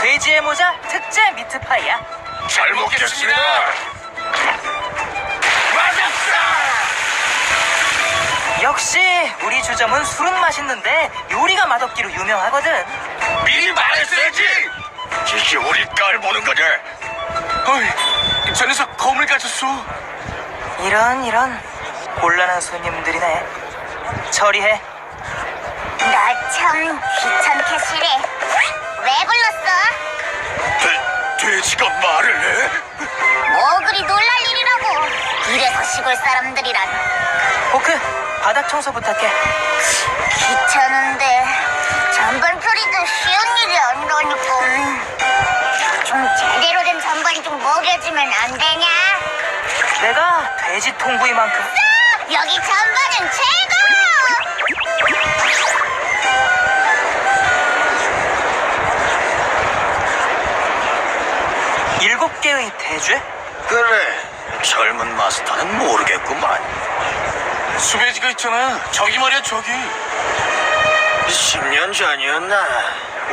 돼지의 모자 특제 미트파이야. 잘 먹겠습니다. 맛있어. 역시 우리 주점은 술은 맛있는데 요리가 맛없기로 유명하거든. 미리 말했어야지. 이게 우리 깔 보는 거냐? 어이, 저 녀석 검을 가졌어. 이런 이런 곤란한 손님들이네. 처리해. 나참 귀찮게 싫어. 왜 불렀어? 돼, 돼지가 말을 해? 뭐 그리 놀랄 일이라고. 이래서 시골 사람들이란 호크 바닥 청소 부탁해. 귀찮은데 잔반풀이도 쉬운 일이 아니라니까. 좀 제대로 된 잔반이 좀 먹여주면 안 되냐? 내가 돼지 통구이만큼 여기 잔반은 최고! 일곱 개의 대죄? 그래, 젊은 마스터는 모르겠구만. 수배지가 있잖아. 저기 말이야, 저기. 10년 전이었나?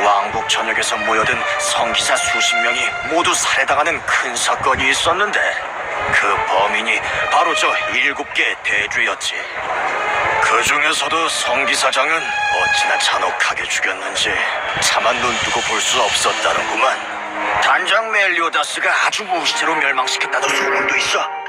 왕복 전역에서 모여든 성기사 수십 명이 모두 살해당하는 큰 사건이 있었는데 그 범인이 바로 저 일곱 개 대죄였지. 그 중에서도 성기사장은 어찌나 잔혹하게 죽였는지 차마 눈뜨고 볼 수 없었다는구만. 단장 멜리오다스가 아주 무시체로 멸망시켰다는 소문도 있어.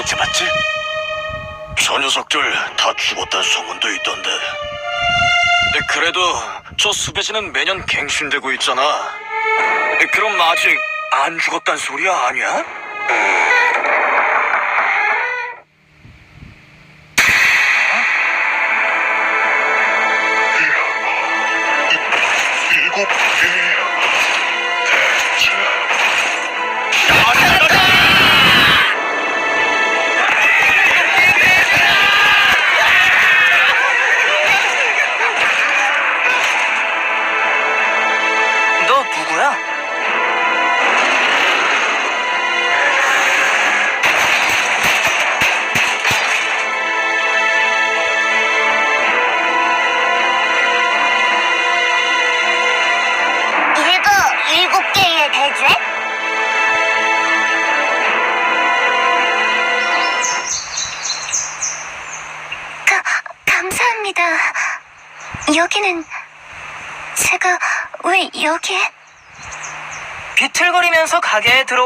못 잡았지? 저 녀석들 다 죽었다는 소문도 있던데. 그래도 저 수배지는 매년 갱신되고 있잖아. 그럼 아직 안 죽었단 소리야 아니야?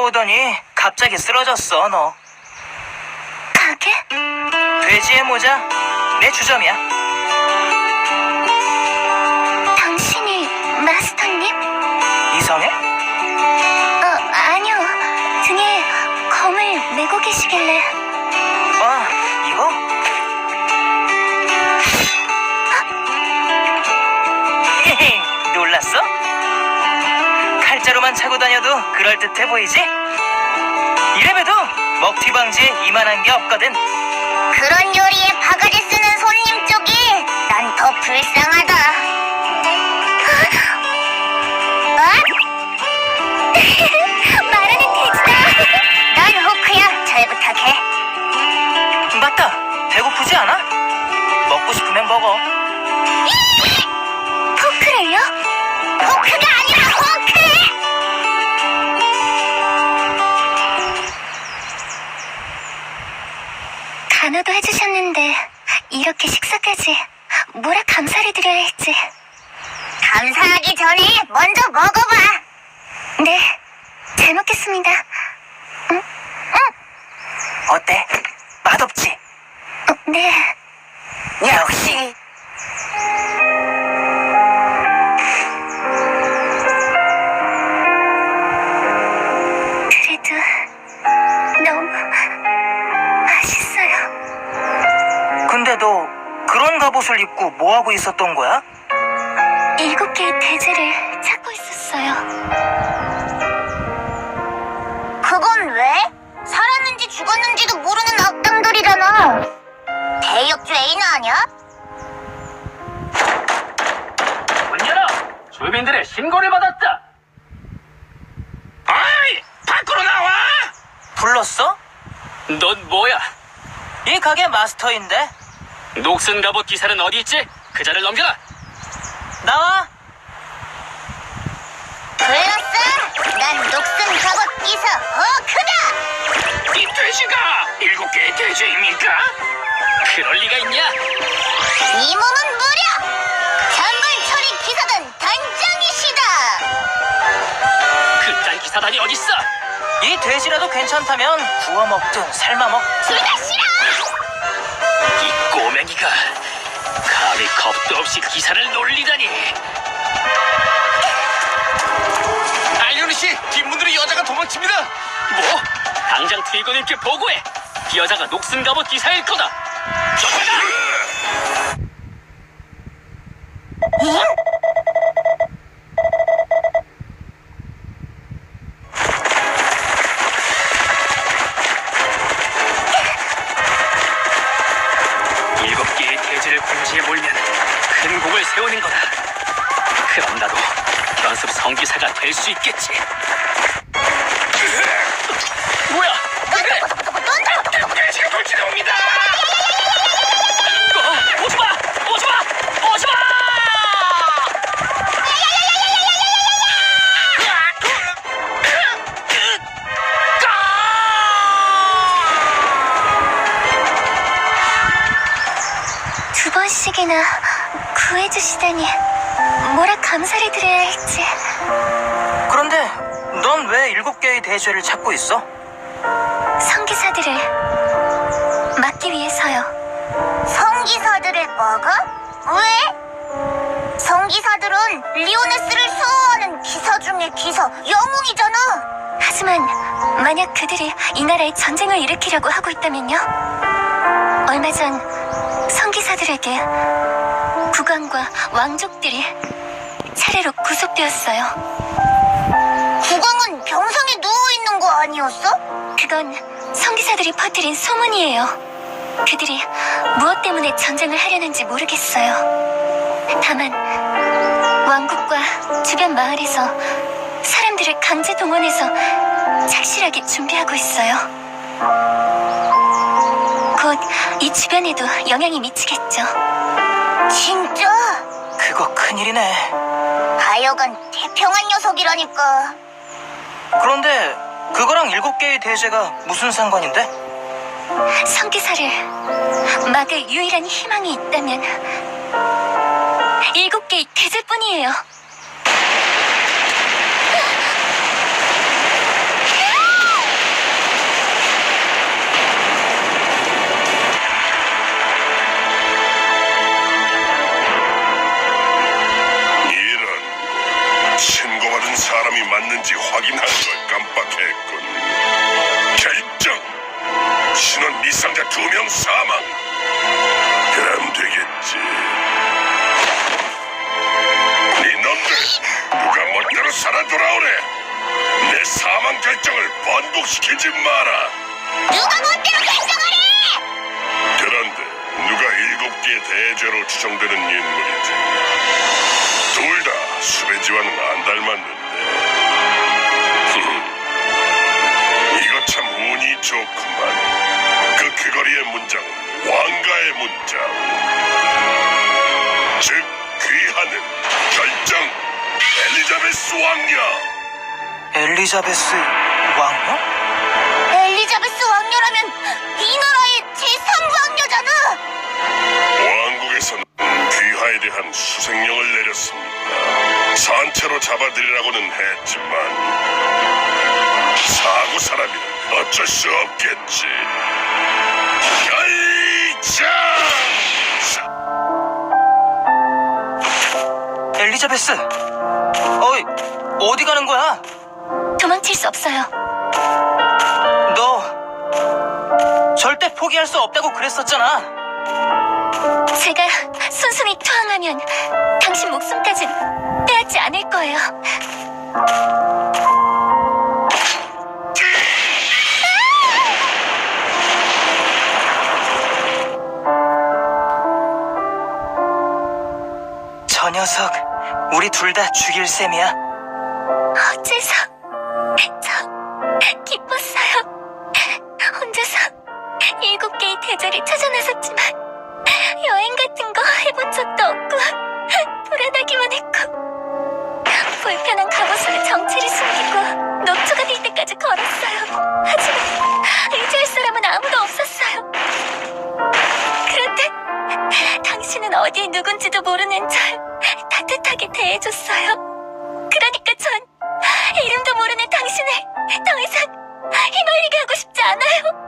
들어오더니 갑자기 쓰러졌어 너. 가게? 돼지의 모자 내 주점이야. 당신이 마스터님? 이성해? 어, 아니요. 등에 검을 메고 계시길래. 만 차고 다녀도 그럴듯해 보이지? 이래봬도 먹튀 방지에 이만한 게 없거든. 그런 요리에 바가지 쓰는 손님 쪽이 난 더 불쌍하다. 어? 말하는 돼지다. 난 호크야. 잘 부탁해. 맞다. 배고프지 않아? 먹고 싶으면 먹어. 저리 먼저 먹어봐. 네, 잘 먹겠습니다. 응? 응? 어때? 맛없지? 어, 네. 역시. 그래도 너무 맛있어요. 근데 너 그런 갑옷을 입고 뭐 하고 있었던 거야? 일곱 개의 대제를 찾고 있었어요. 그건 왜? 살았는지 죽었는지도 모르는 악당들이잖아. 대역주 에이나 아니야? 문 열어! 주민들의 신고를 받았다! 아이! 밖으로 나와! 불렀어? 넌 뭐야? 이 가게 마스터인데. 녹슨 갑옷 기사는 어디 있지? 그 자를 넘겨라! 나와. 불렀어? 난 녹슨 작업 기사 허크다! 이 돼지가 일곱 개의 돼지입니까? 그럴 리가 있냐? 이 몸은 무려 장관 처리 기사단 단장이시다! 그딴 기사단이 어딨어? 이 돼지라도 괜찮다면 구워 먹든 삶아 먹. 둘 다 싫어! 이 꼬맹이가 감히 겁도 없이 기사를 놀리다니 아이오니 씨, 뒷문으로 여자가 도망칩니다. 뭐? 당장 트위거님께 보고해! 이 여자가 녹슨 갑옷 기사일 거다! 쫓아가! 일 뭐야? 왜? 돼지가 돌진해옵니다. 어, 오지 마! 오지 마! 오지 마! 두 번씩이나 구해주시다니 뭐라 감사를 드려야 할지 왜 일곱 개의 돼지를 찾고 있어? 성기사들을 막기 위해서요 성기사들을 막아? 왜? 성기사들은 리오네스를 수호하는 기사 중의 기사 영웅이잖아 하지만 만약 그들이 이 나라에 전쟁을 일으키려고 하고 있다면요? 얼마 전 성기사들에게 국왕과 왕족들이 차례로 구속되었어요. 국왕은 병상에 누워있는 거 아니었어? 그건 성기사들이 퍼뜨린 소문이에요. 그들이 무엇 때문에 전쟁을 하려는지 모르겠어요. 다만 왕국과 주변 마을에서 사람들을 강제 동원해서 착실하게 준비하고 있어요. 곧 이 주변에도 영향이 미치겠죠. 진짜? 그거 큰일이네. 하여간 태평한 녀석이라니까. 그런데 그거랑 일곱 개의 돼지가 무슨 상관인데? 성기사를 막을 유일한 희망이 있다면 일곱 개의 대제뿐이에요. 번복시키지 마라. 누가 멋대로 결정하래! 그런데 누가 일곱 개 대죄로 추정되는 인물이지? 둘 다 수배지와는 안 닮았는데. 이거 참 운이 좋구만. 그 귀걸이의 문장은 왕가의 문장. 즉 귀하는 결정 엘리자베스 왕녀. 엘리자베스 왕녀? 엘리자베스 왕녀라면 이 나라의 제3왕녀잖아! 왕국에서는 귀하에 대한 수색령을 내렸습니다. 산채로 잡아들이라고는 했지만 사고 사람이라 어쩔 수 없겠지. 엘리자베스. 어이, 어디 가는 거야? 도망칠 수 없어요. 너 절대 포기할 수 없다고 그랬었잖아. 제가 만약 저항하면 당신 목숨까지 빼앗지 않을 거예요. 저 녀석 우리 둘 다 죽일 셈이야. 어째서 대자를 찾아 나섰지만 여행 같은 거 해본 적도 없고 불안하기만 했고 불편한 갑옷으로 정체를 숨기고 녹초가 될 때까지 걸었어요. 하지만 의지할 사람은 아무도 없었어요. 그런데 당신은 어디에 누군지도 모르는 절 따뜻하게 대해줬어요. 그러니까 전 이름도 모르는 당신을 더 이상 휘말리게 하고 싶지 않아요.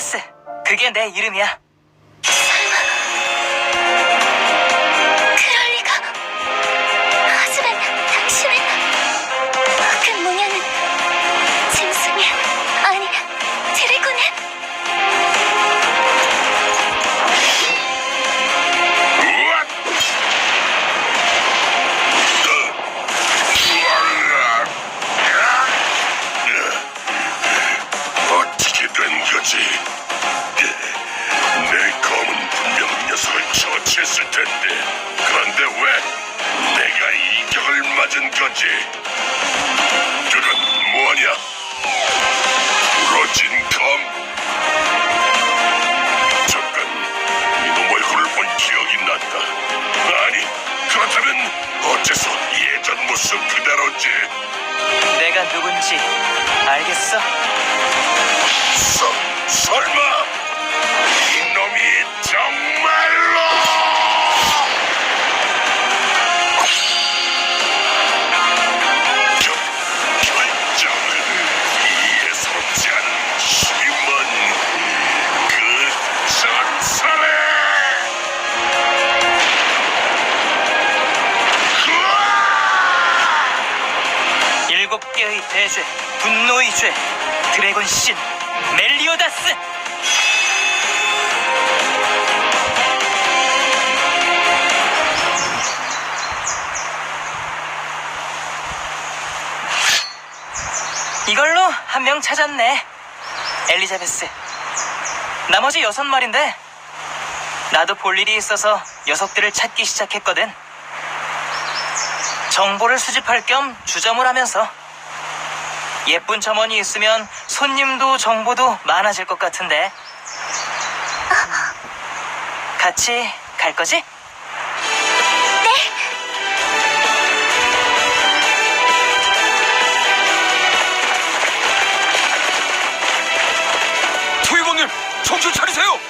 멜리오다스. 그게 내 이름이야. 맞은 거지? 그건 뭐냐? 부러진 검? 잠깐 이놈 얼굴을 본 기억이 난다. 아니 그렇다면 어째서 예전 모습 그대로지? 내가 누군지 알겠어? 서, 설마 명 찾았네. 엘리자베스. 나머지 여섯 마리인데, 나도 볼 일이 있어서 녀석들을 찾기 시작했거든. 정보를 수집할 겸 주점을 하면서 예쁜 점원이 있으면 손님도 정보도 많아질 것 같은데 같이 갈 거지? 정신 차리세요!